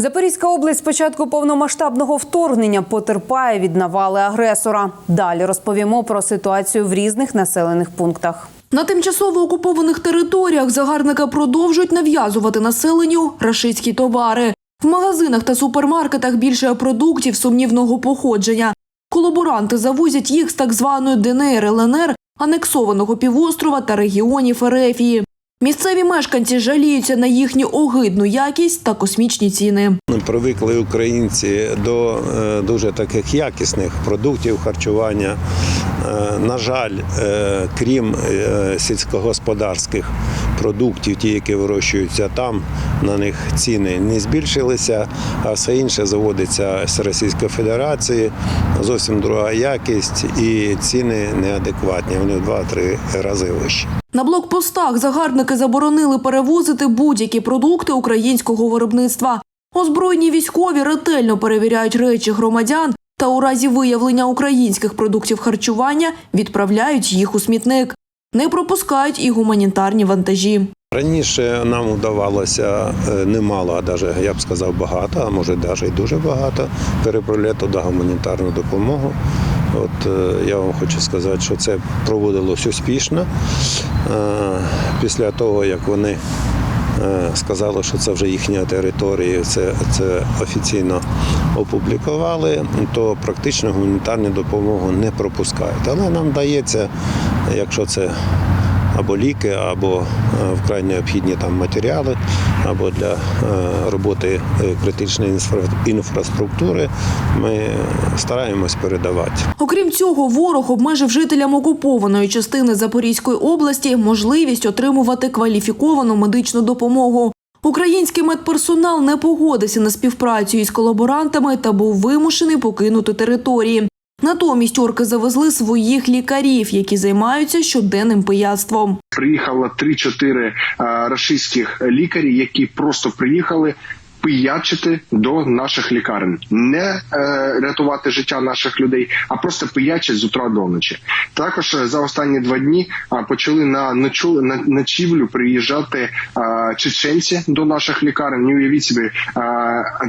Запорізька область з початку повномасштабного вторгнення потерпає від навали агресора. Далі розповімо про ситуацію в різних населених пунктах. На тимчасово окупованих територіях загарбники продовжують нав'язувати населенню рашистські товари. В магазинах та супермаркетах більше продуктів сумнівного походження. Колаборанти завозять їх з так званої ДНР ЛНР, анексованого півострова та регіонів Ерефії. Місцеві мешканці жаліються на їхню огидну якість та космічні ціни. Привикли українці до е, дуже таких якісних продуктів харчування. Е, На жаль, е, крім сільськогосподарських продуктів, ті, які вирощуються там, на них ціни не збільшилися, а все інше заводиться з Російської Федерації. Зовсім друга якість і ціни неадекватні. Вони в 2-3 рази вищі. На блокпостах загарбники заборонили перевозити будь-які продукти українського виробництва. Озброєні військові ретельно перевіряють речі громадян та у разі виявлення українських продуктів харчування відправляють їх у смітник. Не пропускають і гуманітарні вантажі. Раніше нам вдавалося е, немало, а навіть я б сказав багато, а може навіть і дуже багато переправляти туди гуманітарну допомогу. От е, я вам хочу сказати, що це проводилось успішно. Е, Після того, як вони е, сказали, що це вже їхня територія, це, це офіційно опублікували, то практично гуманітарну допомогу не пропускають. Але нам дається, якщо це або ліки, або е, вкрай необхідні там матеріали, або для е, роботи е, критичної інфра- інфраструктури, ми стараємось передавати. Окрім цього, ворог обмежив жителям окупованої частини Запорізької області можливість отримувати кваліфіковану медичну допомогу. Український медперсонал не погодився на співпрацю із колаборантами та був вимушений покинути території. Натомість орки завезли своїх лікарів, які займаються щоденним пияцтвом. приїхало 3-4 е, рашистських лікарі, які просто приїхали. Пиячити до наших лікарень, не е, рятувати життя наших людей, а просто пиячать з утра до ночі. Також е, за останні два дні а, почали на ночу на ночівлю приїжджати а, чеченці до наших лікарень. Ну, Уявіть собі а,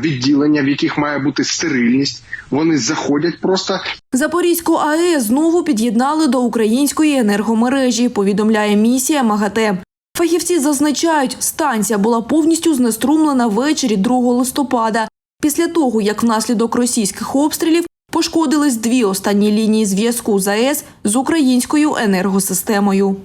відділення, в яких має бути стерильність. Вони заходять просто Запорізьку АЕС знову під'єднали до української енергомережі, повідомляє місія МАГАТЕ. Фахівці зазначають, станція була повністю знеструмлена ввечері 2 листопада, після того, як внаслідок російських обстрілів пошкодились дві останні лінії зв'язку з АЕС з українською енергосистемою.